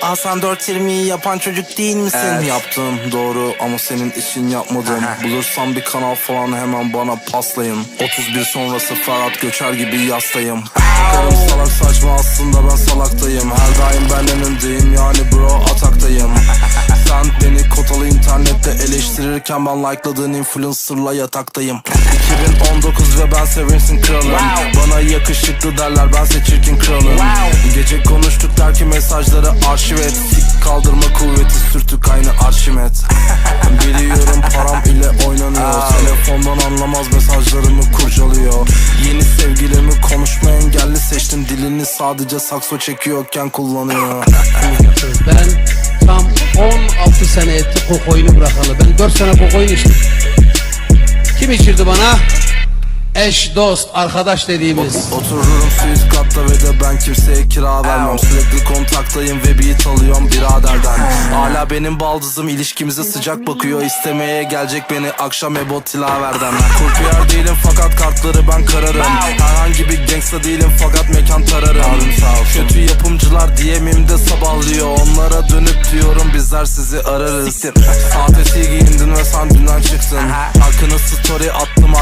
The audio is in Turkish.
Sen 4.20'yi yapan çocuk değil misin? Evet. Yaptım doğru ama senin için yapmadım Bulursam bir kanal falan hemen bana paslayın. 31 sonrası Ferhat Göçer gibi yastayım. Bakarım salak saçma aslında ben salaktayım. Her daim ben önündeyim yani bro ataktayım. Sen beni kotalı internette eleştirirken ben like'ladığın influencer'la yataktayım. 2019 ve ben Sevinç'in kralım. Bana yakışıklı derler bense çirkin kralım. Gece mesajları arşiv et Sik kaldırma kuvveti sürtük aynı arşimet Biliyorum param ile oynanıyor Telefondan anlamaz mesajlarımı kurcalıyor Yeni sevgilimi konuşma engelli seçtim Dilini sadece sakso çekiyorken kullanıyor Ben tam 16 sene etti kokoyunu bırakalı. Ben 4 sene kokoyun içtim. Kim içirdi bana? Eş, dost, arkadaş dediğimiz. Otururum şu üst katta ve kira vermem. Sürekli kontaktayım ve beat alıyorum biraderden. Hala benim baldızım ilişkimize sıcak bakıyor. İstemeye gelecek beni akşam Ebo Tilaver'den. Kurpiyer değilim fakat kartları ben kararım. Herhangi bir gangsta değilim fakat mekan tararım. Kötü yapımcılar DM'imde sabahlıyor Onlara dönüp diyorum bizler sizi ararız. Sahtesi giyindin ve sen dünden çıktın. Hakkını story attım